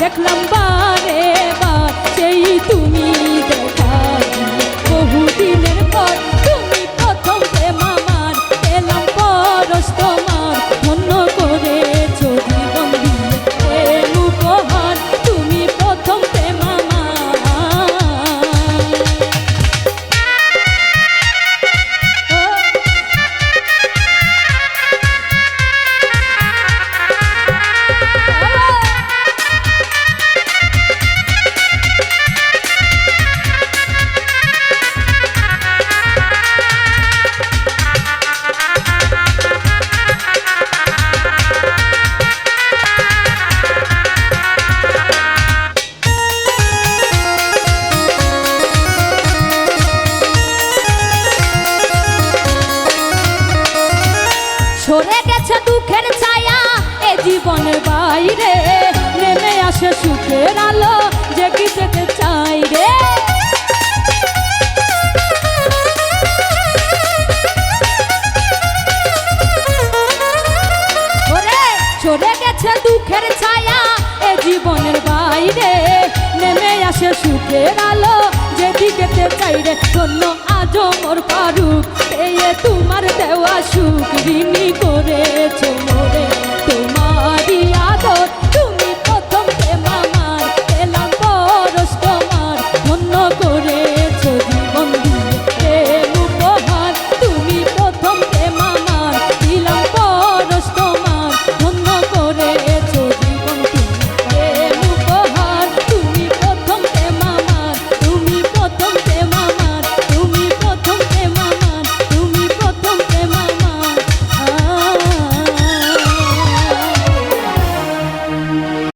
দেখলাম বা জীবনের বাইরে নেমে আসে সুখের আলো, যে কি চাই রে? সরে গেছে দুঃখের ছায়া এ জীবনের বাইরে, নেমে আসে সুখের আলো যেদিকেতে চাই রে? ধন্য আজ মোর পারুক এই তোমার দেওয়া সুখ ঋণী করেছে মোরে।